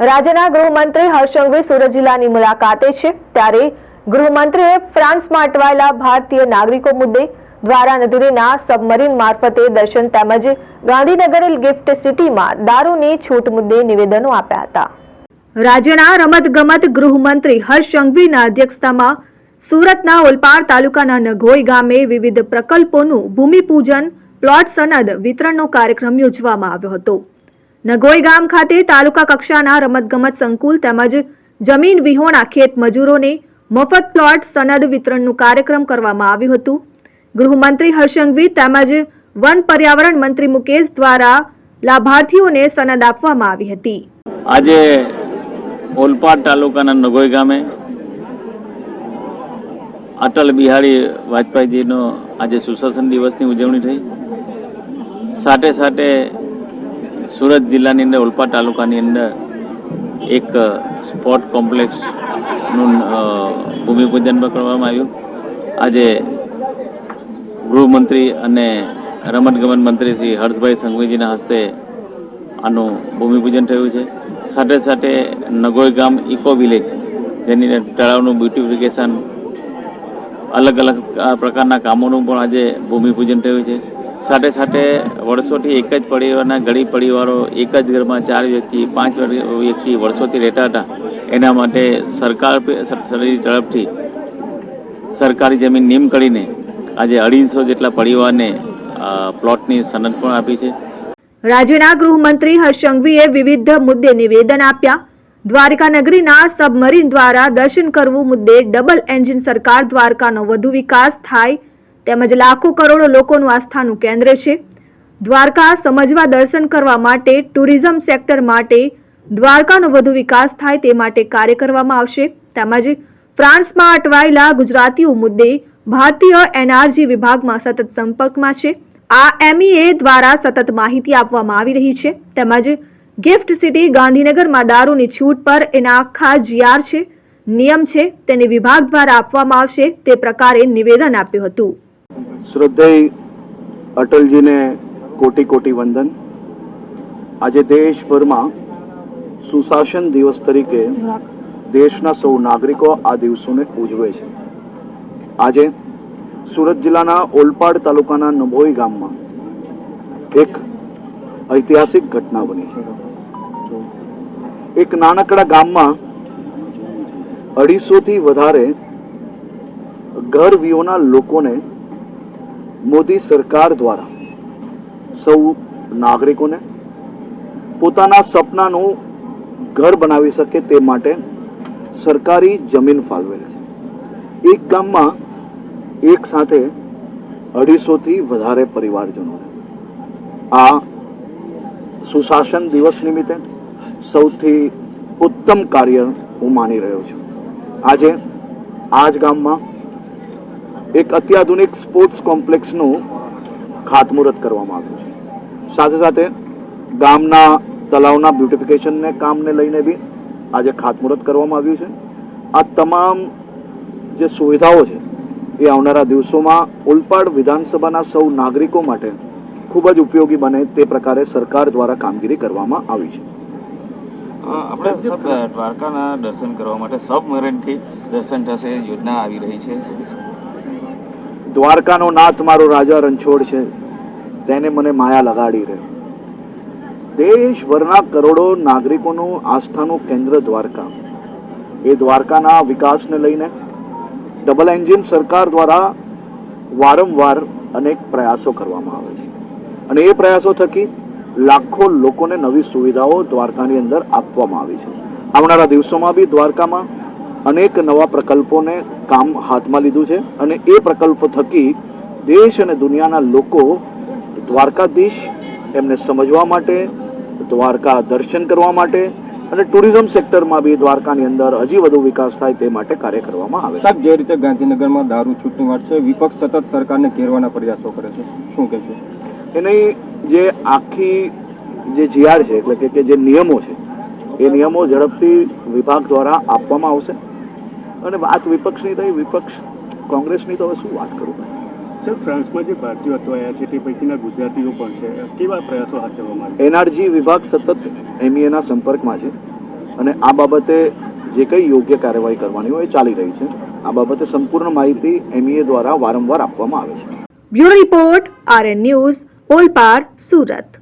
રાજ્યના ગૃહમંત્રી હર્ષંઘવી સુરત જિલ્લાની મુલાકાતે છે. ત્યારે ગૃહમંત્રીએ ફ્રાન્સમાં અટવાયેલા ભારતીય નાગરિકો મુદ્દે દ્વારા નદીના સબમરીન મારફતે દર્શન તેમજ ગાંધીનગર ગિફ્ટ સિટીમાં દારૂની છૂટ મુદ્દે નિવેદનો આપ્યા હતા. રાજ્યના રમતગમત ગૃહમંત્રી હર્ષ સંઘવીના અધ્યક્ષતામાં સુરતના ઓલપાડ તાલુકાના નઘોઈ ગામે વિવિધ પ્રકલ્પોનું ભૂમિપૂજન, પ્લોટ સનદ વિતરણનો કાર્યક્રમ યોજવામાં આવ્યો હતો. નગોઈ ગામ ખાતે તાલુકા કક્ષાના રમતગમત સંકુલ તેમજ જમીન વિહોણા ખેત મજૂરોને મફત પ્લોટ સનદ વિતરણનું કાર્યક્રમ કરવામાં આવ્યું હતું. ગૃહમંત્રી હર્ષંગવી તેમજ વન પર્યાવરણ મંત્રી મુકેશ દ્વારા લાભાર્થીઓને સનદ આપવામાં આવી હતી. આજે ઓલપાડ તાલુકાના નગોઈ ગામે અટલ બિહારી વાજપેયીજીનો આજે સુશાસન દિવસની ઉજવણી થઈ. સાથે સાથે સુરત જિલ્લાની અંદર ઓલપાડ તાલુકાની અંદર એક સ્પોર્ટ કોમ્પ્લેક્સનું ભૂમિપૂજન પણ કરવામાં આવ્યું. આજે ગૃહમંત્રી અને રમતગમત મંત્રી શ્રી હર્ષભાઈ સંઘવીજીના હસ્તે આનું ભૂમિપૂજન થયું છે. સાથે સાથે નગોઈ ગામ ઇકો વિલેજ, જેની તળાવનું બ્યુટિફિકેશન અલગ અલગ પ્રકારના કામોનું પણ આજે ભૂમિપૂજન થયું છે. સાથે સાથે વર્ષોથી એક જ પરિવારના ગરીબ પરિવારો, એક જ ઘરમાં ચાર વ્યક્તિ, પાંચ વ્યક્તિ વર્ષોથી રહેતા હતા. એના માટે સરકારી તરફથી સરકારી જમીન નિમ કરીને આજે અઢીસો જેટલા પરિવારને પ્લોટની સનદ પણ આપી છે. રાજ્યના ગૃહમંત્રી હર્ષંઘવીએ વિવિધ મુદ્દે નિવેદન આપ્યા. દ્વારકા નગરીના સબમરીન દ્વારા દર્શન કરવું મુદ્દે ડબલ એન્જિન સરકાર દ્વારકાનો વધુ વિકાસ થાય તેમજ લાખો કરોડો લોકોનું આસ્થાનું કેન્દ્ર છે. દ્વારકા સમજવા દર્શન કરવા માટે, ટુરિઝમ સેક્ટર માટે દ્વારકાનો વધુ વિકાસ થાય તે માટે કાર્ય કરવામાં આવશે. તેમજ ફ્રાન્સમાં અટવાયેલા ગુજરાતીઓ મુદ્દે ભારતીય એનઆરજી વિભાગમાં સતત સંપર્કમાં છે. આ એમઈએ દ્વારા સતત માહિતી આપવામાં આવી રહી છે. તેમજ ગિફ્ટ સિટી ગાંધીનગરમાં દારૂની છૂટ પર એના આખા જીઆર છે. નિયમ છે, તેને વિભાગ દ્વારા આપવામાં આવશે તે પ્રકારે નિવેદન આપ્યું હતું. શ્રદ્ધેય અટલજીને કોટી કોટી વંદન. આજે દેશભરમાં સુશાસન દિવસ તરીકે દેશના સૌ નાગરિકો આ દિવસોને ઉજવે છે. આજે સુરત જિલ્લાના ઓલપાડ તાલુકાના નભોઈ ગામમાં એક ઐતિહાસિક ઘટના બની છે. એક નાનકડા ગામમાં અઢીસોથી વધારે ઘર વિહોના લોકોને મોદી સરકાર દ્વારા સૌ નાગરિકોને પોતાના સપનાનું ઘર બનાવી શકે તે માટે સરકારી જમીન ફાળવેલ છે. એક ગામમાં એક સાથે અઢીસોથી વધારે પરિવારજનોને. આ સુશાસન દિવસ નિમિત્તે સૌથી ઉત્તમ કાર્ય હું માની રહ્યો છું. આજે આ જ ગામમાં એક અત્યાધુનિક સ્પોર્ટ્સ કોમ્પ્લેક્સનું ખાતમુહૂર્ત કરવામાં આવ્યું છે. સાથે સાથે ગામના તલાવના બ્યુટિફિકેશનને કામને લઈને બી આજે ખાતમુહૂર્ત કરવામાં આવ્યું છે. આ તમામ જે સુવિધાઓ છે એ આવનારા દિવસોમાં ઉલપાડ વિધાનસભાના સૌ નાગરિકો માટે ખૂબ જ ઉપયોગી બને તે પ્રકારે સરકાર દ્વારા કામગીરી કરવામાં આવી છે. આપણે દ્વારકાના દર્શન કરવા માટે સબમરીનથી દર્શન થશે યોજના આવી રહી છે? દ્વારકાનો નાથ મારો રાજા રણછોડ છે. તેને મને માયા લગાડી રહ્યો. દેશભરના કરોડો નાગરિકોનું આસ્થાનું કેન્દ્ર દ્વારકા. એ દ્વારકાના વિકાસને લઈને ડબલ એન્જિન સરકાર દ્વારા વારંવાર અનેક પ્રયાસો કરવામાં આવે છે. અને એ પ્રયાસો થકી લાખો લોકોને નવી સુવિધાઓ દ્વારકાની અંદર આપવામાં આવી છે. આવનારા દિવસોમાં બી દ્વારકામાં અનેક નવા પ્રકલ્પોને કામ હાથમાં લીધું છે અને એ પ્રકલ્પો થકી દેશ અને દુનિયાના લોકો દ્વારકાધીશ એમને સમજવા માટે દ્વારકા દર્શન કરવા માટે અને ટુરિઝમ સેક્ટરમાં બી દ્વારકાની અંદર હજી વધુ વિકાસ થાય તે માટે કાર્ય કરવામાં આવે છે. સાહેબ જે રીતે ગાંધીનગરમાં દારૂ છૂટની વાત છે વિપક્ષ સતત સરકારને ઘેરવાના પ્રયાસો કરે છે. શું કહે છે? એની જે આખી જે જીઆર છે એટલે કે કે જે નિયમો છે એ નિયમો ઝડપથી વિભાગ દ્વારા આપવામાં આવશે. અને વાત વિપક્ષની રહી વિપક્ષ કોંગ્રેસની તો હવે શું વાત કરું ભાઈ? સર ફ્રાન્સમાં જે ભારતીયો અટવાયા છે તે પૈકીના ગુજરાતીઓ પણ છે. કેવા પ્રયાસો હાથ ધરવામાં આવે એનઆરજી વિભાગ સતત એમઈએના સંપર્કમાં છે અને આ બાબતે જે કંઈ યોગ્ય કાર્યવાહી કરવાની હોય એ ચાલી રહી છે. આ બાબતે સંપૂર્ણ માહિતી એમઈએ દ્વારા વારંવાર આપવામાં આવે છે. Bureau report RN news Olpad Surat.